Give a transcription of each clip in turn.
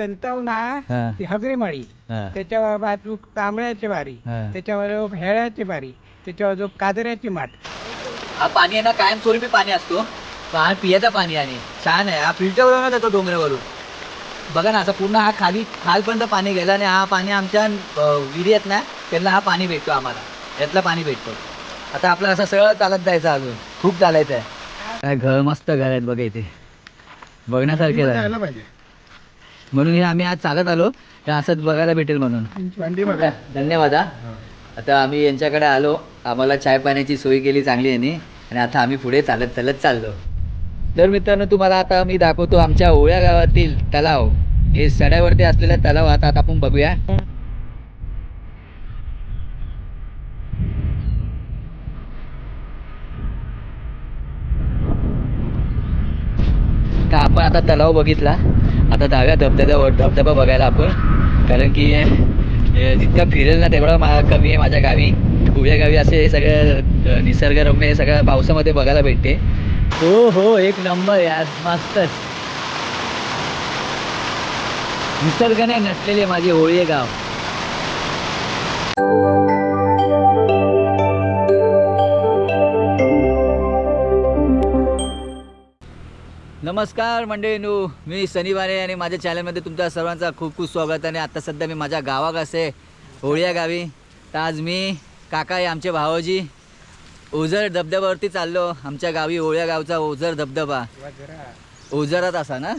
हा. ती हगरी माळी हा. त्याच्या बाजू तांबड्याची बारी हा. त्याच्यावर भेळ्याची बारी त्याच्यावर जो कादऱ्याची माठ हा पाणी आहे ना कायमस्वरूपी पाणी असतो. पण हा पियाचा पाणी आहे. छान आहे. हा फिल्टरवरून जातो डोंगरावरून. बघा ना असं पूर्ण हा खाली खालपर्यंत पाणी गेलं आणि हा पाणी आमच्या अं, विहिरी आहेत ना त्यांना हा पाणी भेटतो आम्हाला. यातलं पाणी भेटतो. आता आपलं असं सरळ चालत जायचं अजून. खूप चालायचं आहे. काय घर मस्त घर आहेत बघा इथे. बघण्यासारखे आहे जायला पाहिजे. म्हणून हे आम्ही आज चालत आलो. हे असंच बघायला भेटेल म्हणून. धन्यवाद हा. आता आम्ही यांच्याकडे आलो. आम्हाला चाय पाण्याची सोय केली चांगली यांनी. आणि आता आम्ही पुढे चालत चालत चाललो. तर मित्रांनो तुम्हाला आता मी दाखवतो आमच्या ओळ्या गावातील तलाव. हे सड्यावरती असलेला तलाव आता आपण बघूया तर आपण आता तलाव बघितला. आता दहाव्या धबधब्यावर धबधबा बघायला आपण. कारण की जितका फिरेल ना तेवढा मा कमी आहे माझ्या गावी. उभ्या गावी असे हे सगळं निसर्गरम्य हे सगळं पावसामध्ये बघायला भेटते. हो हो एक नंबर यार मस्तच. निसर्गाने नसलेले माझे होळी गाव. नमस्कार मंडळीनू मी शनिवारे आणि माझ्या चॅनलमध्ये तुमच्या सर्वांचा खूप खूप स्वागत आणि आता सध्या मी माझ्या गावात असे होळ्या गावी. तर आज मी काका आहे आमचे भावाजी ओझर धबधब्यावरती चाललो. आमच्या गावी ओळ्या गावचा ओझर धबधबा. ओझरात असा ना?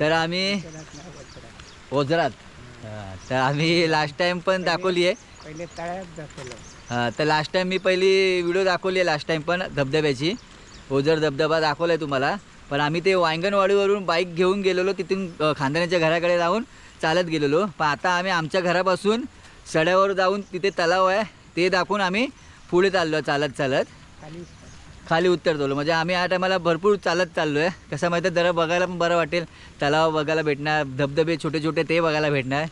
तर आम्ही ओझरात तर आम्ही लास्ट टाईम पण दाखवली आहे. हां तर लास्ट टाईम मी पहिली व्हिडिओ दाखवली आहे लास्ट टाईम पण धबधब्याची. ओझर धबधबा दाखवला आहे तुम्हाला. पण आम्ही ते वांगणवाडीवरून बाईक घेऊन गेलेलो तिथून खानदानाच्या घराकडे जाऊन चालत गेलेलो. पण आता आम्ही आमच्या घरापासून सड्यावर जाऊन तिथे तलाव आहे ते दाखवून आम्ही पुढे चाललो चालत चालत. खाली उतरतो म्हणजे आम्ही या टायमाला भरपूर चालत चाललो आहे कसं माहिती आहे जरा बघायला पण बरं वाटेल. तलाव बघायला भेटणार धबधबे छोटे छोटे ते बघायला भेटणार.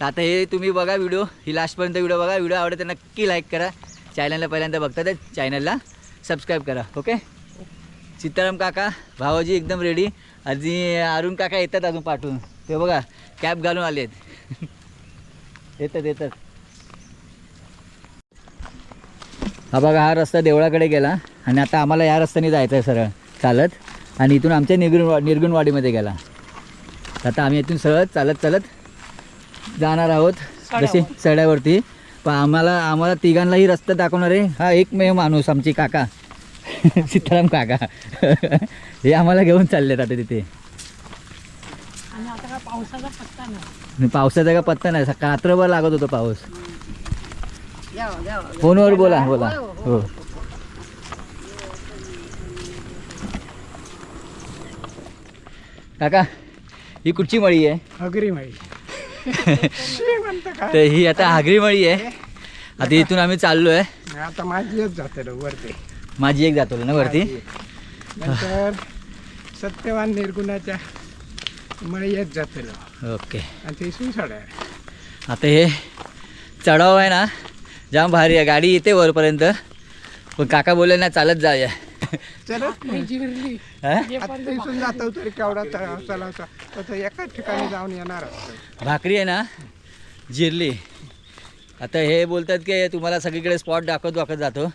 तर आता हे तुम्ही बघा व्हिडिओ ही लास्टपर्यंत व्हिडिओ बघा. व्हिडिओ आवडते तर नक्की लाईक करा. चॅनलला पहिल्यांदा बघता तर चॅनलला सबस्क्राईब करा. ओके सीताराम काका भावाजी एकदम रेडी आणि अरुण काका येतात अजून पाठवून. ते बघा कॅब घालून आले आहेत येतात येतात. हा बघा हा रस्ता देवळाकडे गेला आणि आता आम्हाला या रस्त्याने जायचं आहे सरळ चालत. आणि इथून आमच्या निर्गुणवा निर्गुणवाडीमध्ये गेला. आता आम्ही इथून सरळ चालत चालत जाणार आहोत. जसे सड्यावरती. पण आम्हाला आम्हाला तिघांनाही रस्ता दाखवणार आहे. हा एकमेव माणूस आमची काका. सीताराम काका. हे आम्हाला घेऊन चाललेत आता तिथे. आणि आता काय पावसाचा पत्ता नाही. आणि पावसाचा का पत्ता नाही सकाळ रात्रभर लागत होतो पाऊस. फोनवर बोला बोला. हो काका ही कुठची मळी आहे? हगरी माळी. तर ही आता आगरी मळी आहे. आता इथून आम्ही चाललो आहे आता माझीच जाते वरती. माझी एक जातो ना वरती? नंतर सत्यवान निर्गुणाच्या मळी येत जाते ओके. आणि ते आता हे चढाव आहे ना जाम भारी आहे. गाडी येते वरपर्यंत. पण काका बोलले ना चालत जाऊया चलत नाही. हा? जातो तरी केवढा तर एकाच ठिकाणी जाऊन येणार असतं. भाकरी आहे ना जिरली. आता हे बोलतात की तुम्हाला सगळीकडे स्पॉट दाखवत दाखवत जातो.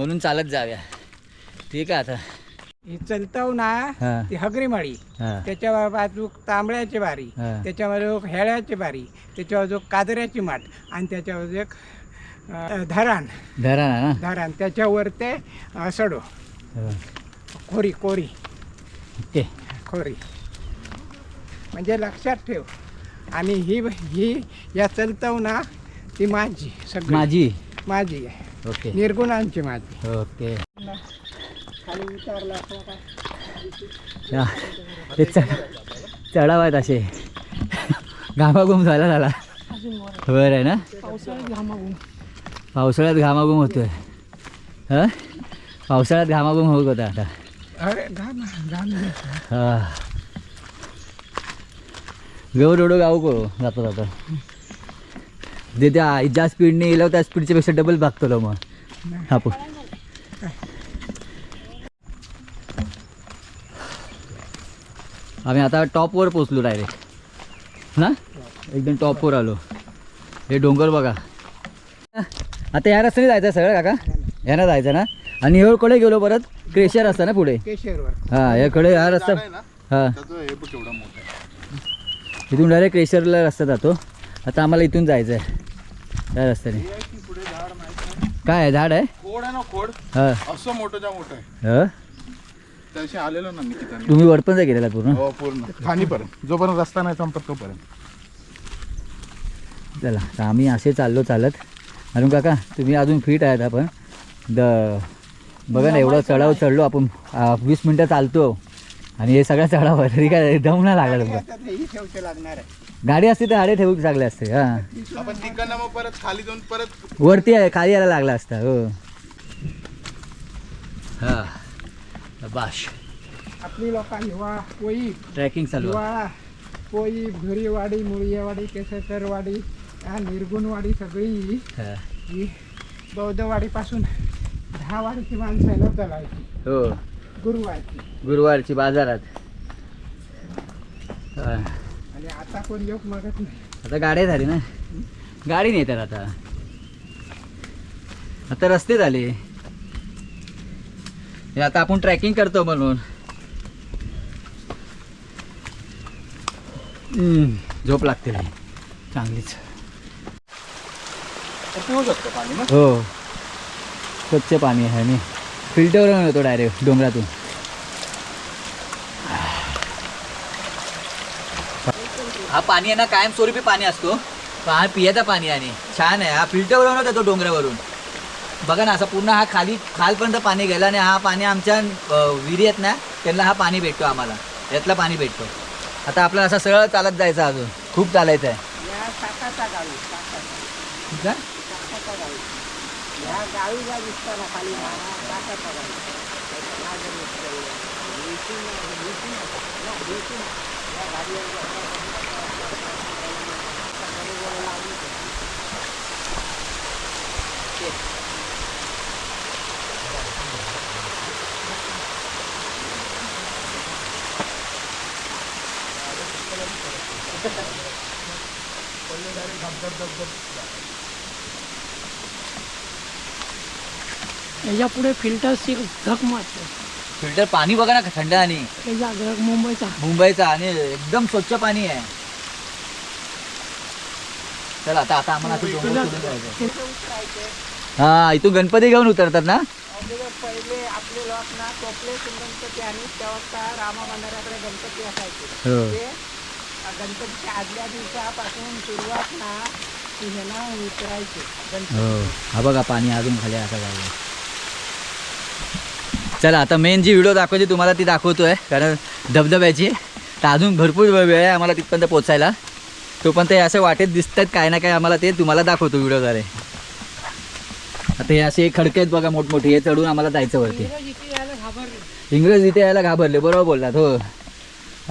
म्हणून चालत जाऊया. ठीक आहे आता. ही चलताव ना हां. ती हगरी माळी हां. त्याच्यावर बाजू तांबड्याची बारी हां. त्याच्यावर जो हेळ्याची बारी त्याच्यावर जो कादऱ्याची माठ आणि त्याच्यावर जो एक अं, धरण. धरा ना ना? धरण. त्याच्यावर ते अं, सडो. हो. खोरी कोरी. ओके खोरी. म्हणजे लक्षात ठेव. आणि ही ही या चलताव ना ती माझी सगळी. माझी. माझी आहे. ओके. निर्गुणांची माझी ओके. का? ते चढाव आहेत असे. घामाघूम झाला झाला. वर. आहे ना? पावसाळ्यात घामाघूम. होतोय. हा? पावसाळ्यात घामाघूम होत होता आता. अरे घाम हा. गाव करू जाता जाता जे त्या ज्या स्पीडने गेलो त्या स्पीडच्या पेक्षा डबल भागतो मग. हापूस आम्ही आता टॉपवर पोचलो डायरेक्ट ना? एकदम टॉपवर आलो. हे डोंगर बघा. आता या रस्त्याने जायचं सगळं काका. यानं जायचं ना? आणि कडे गेलो परत क्रेशर असतं ना पुढे? हा याकडे हा रस्ता. हा. हे इथून डायरेक्ट क्रेशरला रस्ता जातो. आता आम्हाला इथून जायचं आहे त्या रस्त्याने. हे आहे काय आहे? झाड आहे? खोड आहे ना खोड? हा. असं मोठं ज्या मोठं आहे. हा? त्याशी आलेलो ना मी तिथं. तुम्ही वरपण जा गेलेला पूर्ण? हो पूर्ण. खाणीपर्यंत जोपर्यंत रस्ता नाही संपत तोपर्यंत. चला तर आम्ही असे चाललो चालत. अरुण काका तुम्ही अजून फिट आहेत आपण. द बघा ना एवढं चढाव चढलो आपण. आ, वीस मिनटं चालतो. आणि हे सगळं चढाव तरी काय दम नाही लागला तुमचा ही लागणार आहे. गाडी असती तर गाडी ठेवू चांगले असते हां. आपण तिकडनं मग परत खाली जाऊन परत वरती आहे खाली यायला लागला असता हो. हां. बाश आपली लोक हिवा पोई ट्रॅकिंग चालू. आहे. हिवाळा पोई धुरीवाडी मुळियावाडी केशरवाडी या निर्गुणवाडी सगळी. हां. ही बौद्धवाडीपासून दहा वाडीची माणसं आहे ना चालायची हो. गुरुवारची. गुरुवारची बाजारात. हां. योग मागत नाही. आता गाड्या झाली ना. गाडी नाही तर आता. आता रस्ते झाले. हे आता आपण ट्रॅकिंग करतो म्हणून. हम्म, झोप लागते. चांगलीच. पिऊ शकतो पाणी ना? हो. स्वच्छ पाणी आहे आणि फिल्टरवरून येतो डायरेक्ट डोंगरातून. हा पाणी आहे ना कायमस्वरूपी पाणी असतो. हा पियाचा पाणी आणि छान आहे. हा फिल्टरवरून येतो डोंगरावरून. बघा ना असं पूर्ण हा खाली खालपर्यंत पाणी गेला आणि हा पाणी आमच्या विहिरी आहेत ना त्यांना हा पाणी भेटतो आम्हाला. यातलं पाणी भेटतो. आता आपल्याला असं सरळ चालत जायचं अजून. खूप चालायचं आहे या साताचा गावी साताचा ठीक आहे? साताचा गावी या गावी ज्या दिसतं ना खाली ना साताचा गावी हा जर दिसतं, लेकीन- लेकीन होता. ना, लेकीन. या गाडीवर बसला. बरोबर लावली होती. याच्यापुढे फिल्टरची धक मारतो. फिल्टर पाणी बघा ना थंड आणि मुंबईचा. मुंबईचा आणि एकदम स्वच्छ पाणी आहे. चला आता आता आम्हाला. हा इथून गणपती घेऊन उतरतात ना? पहिले आपले लोक ना गणपती आणि तेव्हा रामा मंदिराकडे गणपती असायचे. हो. ते गणपतीच्या आदल्या दिवसापासून सुरुवात ना की हे ना उतरायचे गणपती बघा पाणी अजून खाली असं झालं चला आता मेन जी व्हिडिओ दाखवायची तुम्हाला ती दाखवतोय. कारण धबधब्याची. तर अजून भरपूर वेळ आहे आम्हाला तिथपर्यंत पोचायला तो पण ते असे वाटेत दिसतात काय ना काय आम्हाला ते तुम्हाला दाखवतो व्हिडिओद्वारे. आता हे असे खडके आहेत बघा मोठमोठी हे चढून आम्हाला जायचं वरती. इंग्रज इथे यायला घाबरले बरोबर बोललात हो.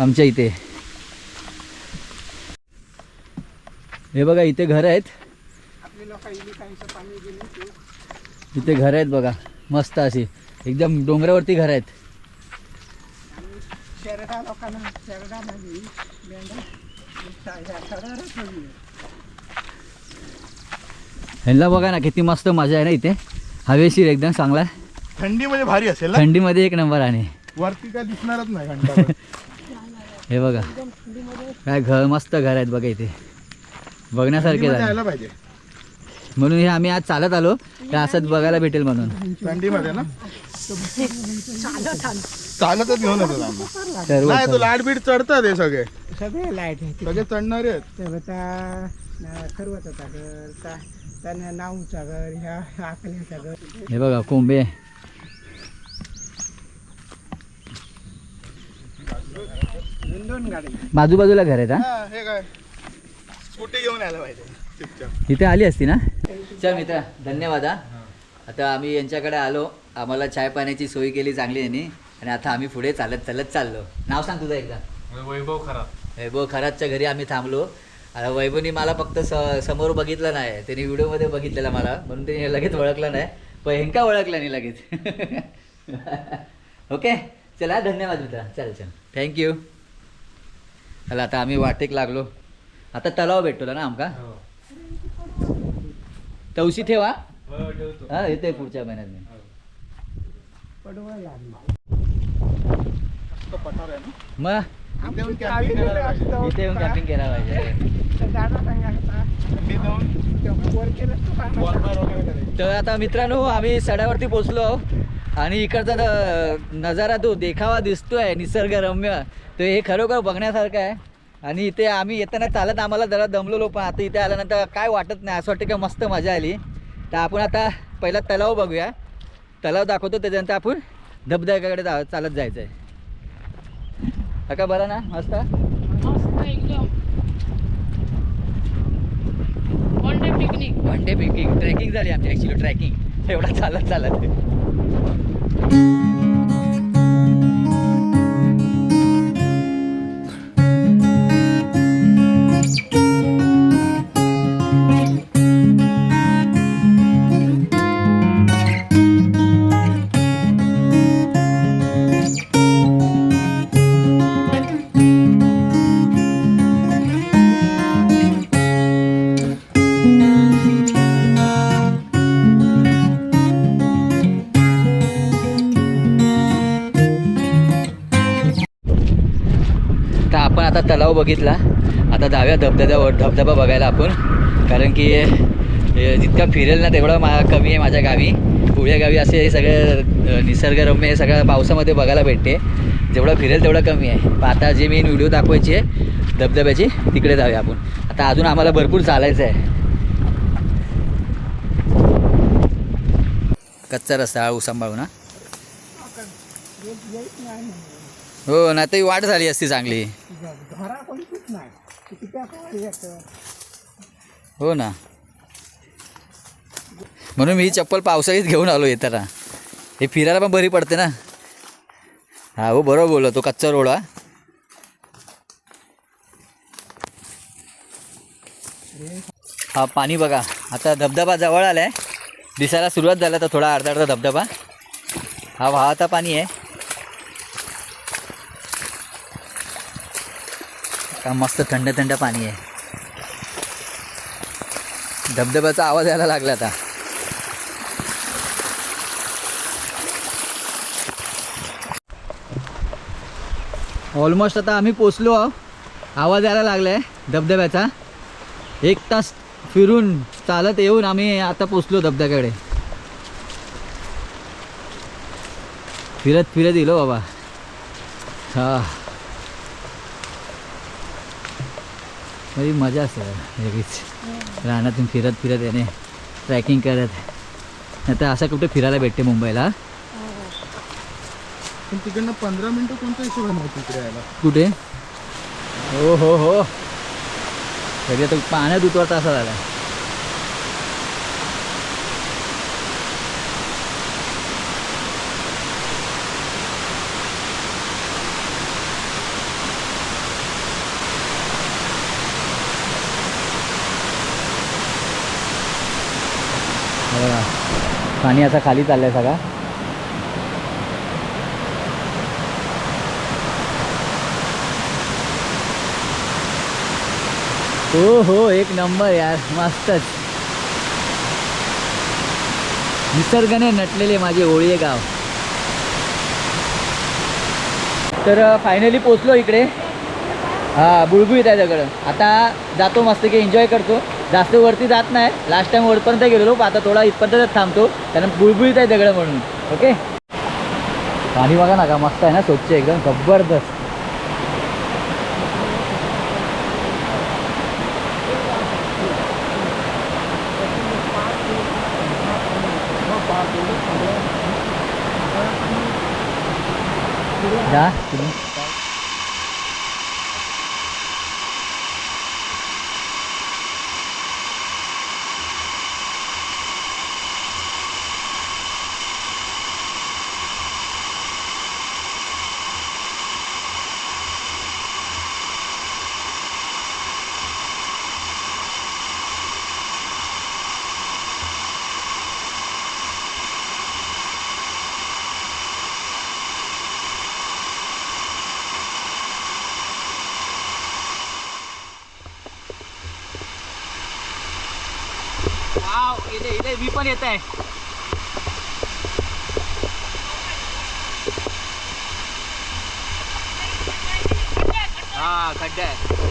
आमच्या इथे. हे बघा इथे घर आहेत. इथे घर आहेत बघा मस्त अशी. एकदम डोंगरावरती घर आहेत. ह्यांना बघा ना किती मस्त मजा आहे ना इथे. हवेशीर एकदम चांगला आहे. थंडीमध्ये भारी असेल थंडीमध्ये एक नंबर आणि. वरती काय दिसणारच नाही हे बघा. काय घर मस्त घर आहेत बघा इथे. बघण्यासारखे पाहिजे. म्हणून हे आम्ही आज चालत आलो. तर असंच बघायला भेटेल म्हणून. थंडीमध्ये ना? चालत चालतच घेऊन येतो आम्ही. सर्व नाही तो लाडबीड चढतात हे सगळे. सगळे लाइट आहे सगळे चढणारे आहेत. त्याने नाऊचा घर ह्या आकल्याचा घर. हे बघा कोंबे. दोन दोन गाडी बाजूबाजूला घर आहेत हा? हा, हे काय? स्कूटी घेऊन यायला पाहिजे. इथे आली असती ना? चल मित्र धन्यवाद हा. आता आम्ही यांच्याकडे आलो. आम्हाला चाय पाण्याची सोय केली चांगली यांनी. आणि आता आम्ही पुढे चालत चालत चाललो. नाव सांग तुझं एकदा. वैभव खरा वैभव खरातच्या घरी आम्ही थांबलो. आता वैभवनी मला फक्त स समोर बघितलं नाही. त्यांनी व्हिडिओमध्ये बघितलेला मला. म्हणून त्यांनी लगेच ओळखलं नाही. पण हेंका ओळखला नाही लगेच. ओके? चला धन्यवाद मित्रा. चल चल. थँक्यू चला आता आम्ही वाटेक लागलो. आता तलाव भेटतो ना आमका? तवशी ठेवा हा. येते पुढच्या महिन्यात मी. मग? इथे येऊन कॅम्पिंग केला पाहिजे. तर आता. मित्रांनो आम्ही सड्यावरती पोचलो आणि इकडचा नजारा तो देखावा दिसतोय निसर्गरम्य. तर हे खरोखर बघण्यासारखं आहे. आणि इथे आम्ही येताना चालत आम्हाला जरा दमलेलो पण आता इथे आल्यानंतर काय वाटत नाही. असं वाटतं की मस्त मजा आली. तर आपण आता पहिला तलाव बघूया. तलाव दाखवतो त्याच्यानंतर आपण धबधब्याकडे जा चालत जायचं आहे का बरं ना? मस्त? मस्त एकदम. One day picnic one day picking trekking झाली आमची ॲक्च्युली ट्रेकिंग एवढा चालत चालत. बघितला. आता जाऊया धबधब्यावर धबधबा बघायला आपण. कारण की जितका फिरेल ना तेवढा मा कमी आहे माझ्या गावी. पुढ्या गावी असे हे सगळं निसर्गरम्य हे सगळं पावसामध्ये बघायला भेटते. जेवढं फिरेल तेवढं कमी आहे. पण आता जे मेन व्हिडिओ दाखवायची आहे धबधब्याची तिकडे जाऊया आपण. आता अजून आम्हाला भरपूर चालायचं आहे. कच्चा रस्ता हळू सांभाळू ना हो ना तर वाढ झाली असती चांगली. घरा कोणतीच नाही हो ना. म्हणून मी ही चप्पल पावसाळीत घेऊन आलो येताना. हे फिरायला पण बरी पडते ना. हा हो बरोबर बोललो तो कच्चा रोड हा. हा पाणी बघा. आता धबधबा जवळ आलाय. दिसायला सुरुवात झाला तर थोडा अर्धा अर्धा धबधबा. हा वाहता पाणी आहे. का मस्त थंड थंड पाणी आहे. धबधब्याचा आवाज यायला लागला आता. ऑलमोस्ट आता आम्ही पोचलो आहो. आवाज यायला लागला आहे धबधब्याचा. एक तास फिरून चालत येऊन आम्ही आता पोचलो धबधब्याकडे. फिरत फिरत येलो बाबा. हा. म्हणजे मजा असते वेगळीच. रानातून फिरत फिरत येणे ट्रॅकिंग करत. आता असं कुठे फिरायला भेटते मुंबईला? पण तिकडनं पंधरा मिनिटं कोणत्या हिशोबाने होती इकडे यायला? कुठे? हो हो हो. तरी आता पाण्यात उतरता असा झाला हा बघा पाणी असा खाली चाललंय सगळा. हो हो एक नंबर यार मस्तच. निसर्गाने नटलेले माझे ओळीये गाव तर फायनली पोचलो इकडे. हा बुळबुळीत आहे दगड आता जातो मस्त की एन्जॉय करतो. जास्त वरती जात नाही. लास्ट टाइम वरपर्यंत गेलेलो आता थोडा इथपर्यंत थांबतो. कारण बुळबुळीत आहे दगड म्हणून. ओके पाणी बघा ना का मस्त आहे ना स्वच्छ एकदम जबरदस्त. जा. तुम्ही इथे इथे मी पण येत आहे हा खड्डा आहे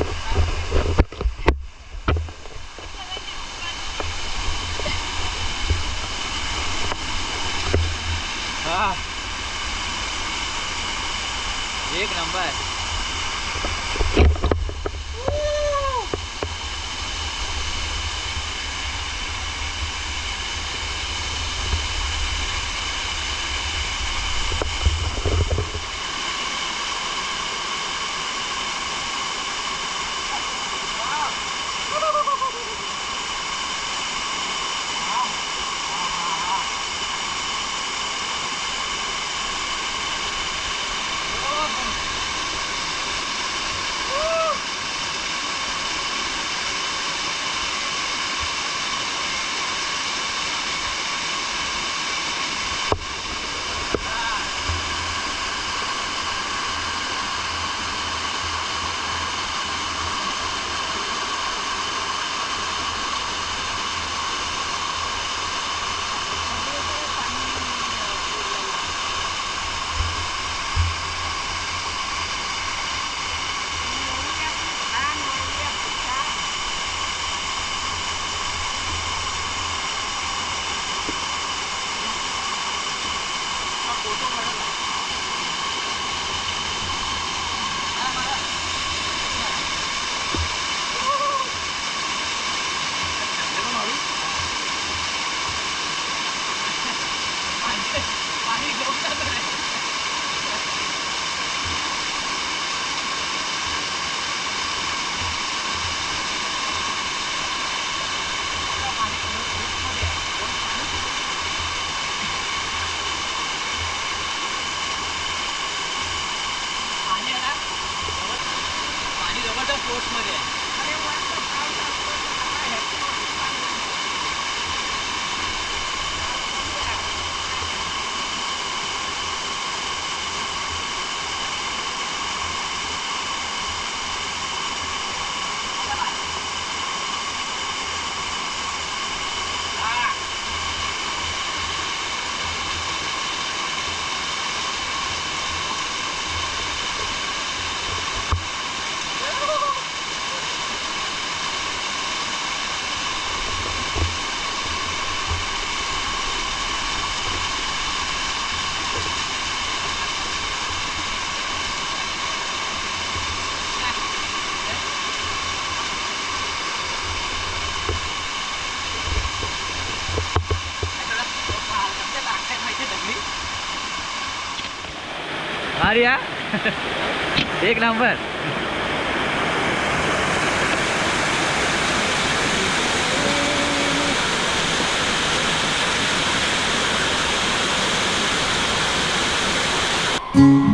आर्या? एक नंबर. उजेड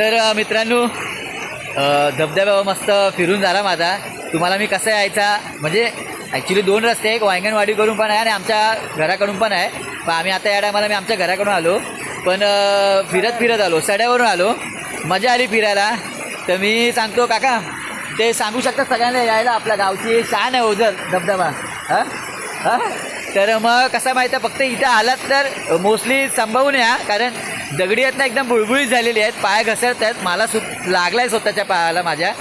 तर मित्रांनो धबधबा धबधब्यावर मस्त फिरून झाला माझा. तुम्हाला मी कसं यायचा? म्हणजे ॲक्च्युली दोन रस्ते आहे एक वायंगणवाडीकडून पण आहे आणि आमच्या घराकडून पण आहे. पण आम्ही आता या टायमाला मी आमच्या घराकडून आलो. पण फिरत फिरत आलो. सड्यावरून आलो. मजा आली फिरायला. तर मी सांगतो काका ते सांगू शकतात सगळ्यांना यायला आपल्या गावची शान आहे ओझर धबधबा. हां? हां? तर मग कसं माहीत आहे? फक्त इथं आलात तर मोस्टली संभवून या. कारण दगडी आहेत ना एकदम बुळबुळीत झालेली आहेत. पाय घसरत आहेत. मला सु लागला आहे स्वतःच्या पायाला माझ्या.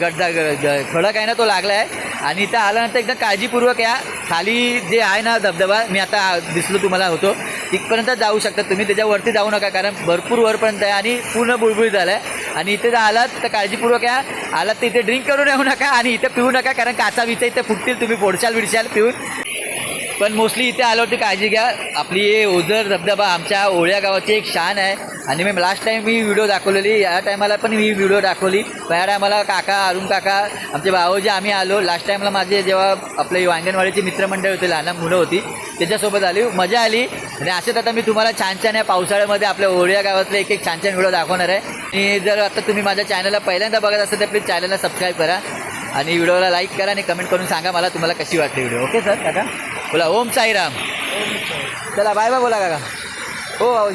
गड्डा ग- खडक आहे ना तो लागला आहे आणि इथं आल्यानंतर एकदम काळजीपूर्वक या. खाली जे आहे ना धबधबा मी आता दिसलो तुम्हाला होतो. तिथपर्यंत जाऊ शकता तुम्ही. त्याच्यावरती जाऊ नका कारण भरपूर वरपर्यंत आहे आणि पूर्ण बुळबुळीत झालं आहे आणि इथे जर आलात तर काळजीपूर्वक या. आलात तर इथे ड्रिंक करून येऊ नका आणि इथं पिऊ नका कारण काचा विचा इथे फुटतील. तुम्ही फोडशाल विडशाल पिऊन. पण मोस्टली इथे आलो होती काळजी घ्या. आपली हे ओझर धबधबा आमच्या ओळ्या गावाची एक शान आहे. आणि मी लास्ट टाईम मी व्हिडिओ दाखवलेली या टायमाला पण मी व्हिडिओ दाखवली. पण या टायमाला काका अरुण काका आमचे भाऊजी आम्ही आलो. लास्ट टाईमला माझे जेव्हा आपले वांगणवाडीची मित्रमंडळ होते लहान मुलं होती त्याच्यासोबत आली. मजा आली. आणि असेच आता मी तुम्हाला छान छान या पावसाळ्यामध्ये आपल्या ओळ्या गावातले एक एक छान छान व्हिडिओ दाखवणार आहे. आणि जर आता तुम्ही माझ्या चॅनलला पहिल्यांदा बघत असेल तर प्लीज चॅनलला सबस्क्राईब करा. आणि व्हिडिओला लाईक करा आणि कमेंट करून सांगा मला तुम्हाला कशी वाटली व्हिडिओ ओके सर काका? बोला ओम साईराम. चला बाय बाय बोला काका. हो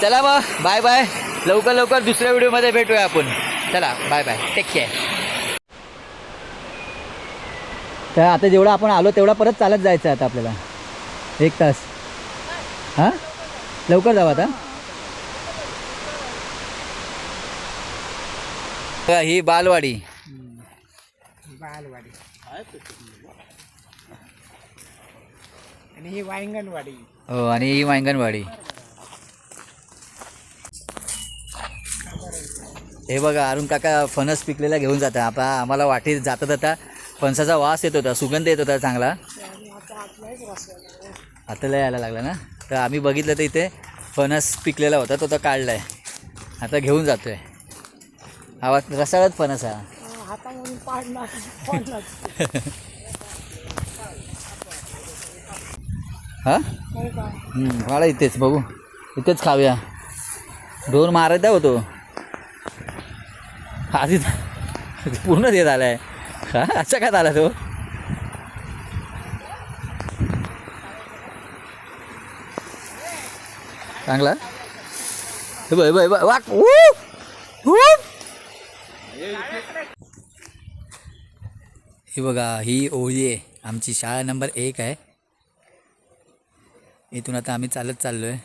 चला मग बाय बाय. लवकर लवकर दुसऱ्या व्हिडिओमध्ये भेटूया आपण. चला बाय बाय. टेक केअर तर आता जेवढं आपण आलो तेवढा परत चालत जायचं आहे आता आपल्याला. एक तास. हां? लवकर जाऊ आता. ही बालवाडी. बालवाडी. आणि ही वांगणवाडी हो आणि ही वांगणवाडी हे बघा अरुण काका फणस पिकलेला घेऊन जाता आता आम्हाला वाटेत जाता जाता फणसाचा वास येत होता सुगंध येत होता चांगला. आता लय यायला लागला ना? तर आम्ही बघितलं तर इथे फणस पिकलेला होता तो तर काढला आहे आता घेऊन जातो आहे आवाज रसाळत फणस हा. हा? वाडा इथेच बघू. इथेच खाऊया. ढोर मारत होतो आधी पूर्ण देत आलाय. हां असा काय झाला तो? चांगला? हे बघ, हे बघ, हे बघ, वाक. ही बघा ही ओळी आहे. आमची शाळा नंबर एक आहे. इथून आता आम्ही चालत चाललोय.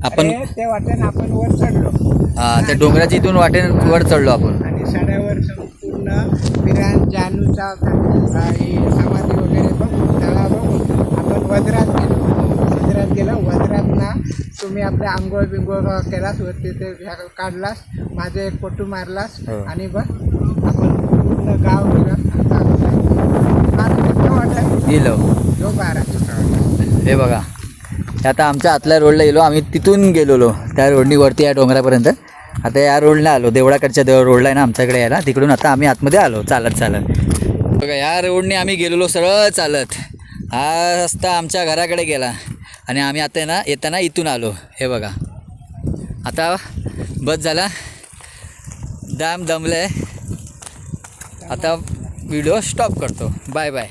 आपण ते वाटेन आपण वर चढलो. हा, त्या डोंगराच्या इथून वाटेन वर चढलो आपण. आणि सड्यावर संपूर्ण पिरान जानूचा समाधी वगैरे बघून त्याला बघून आपण वज्रात गेलो. वज्रात गेलो. वज्रात ना तुम्ही आपल्या आंघोळ बिंघोळ केलास वरती ते काढलास माझे एक फोटो मारलास हो. आणि बघ आपण पूर्ण गाव गेलं वाटत हे बघा. आता आमच्या आतल्या रोडला गेलो. आम्ही तिथून गेलेलो. त्या रोडनी वरती या डोंगरापर्यंत. आता या रोडला आलो. देवळाकडच्या देव रोडला आहे ना आमच्याकडे यायला. तिकडून आता आम्ही आतमध्ये आलो. चालत चालत. बघा या रोडने आम्ही गेलेलो सरळ चालत. हा रस्ता आमच्या घराकडे गेला. आणि आम्ही आता ना येताना इथून आलो. हे बघा. आता बस झाला. दाम दमलं आहे आता व्हिडिओ स्टॉप करतो. Bye bye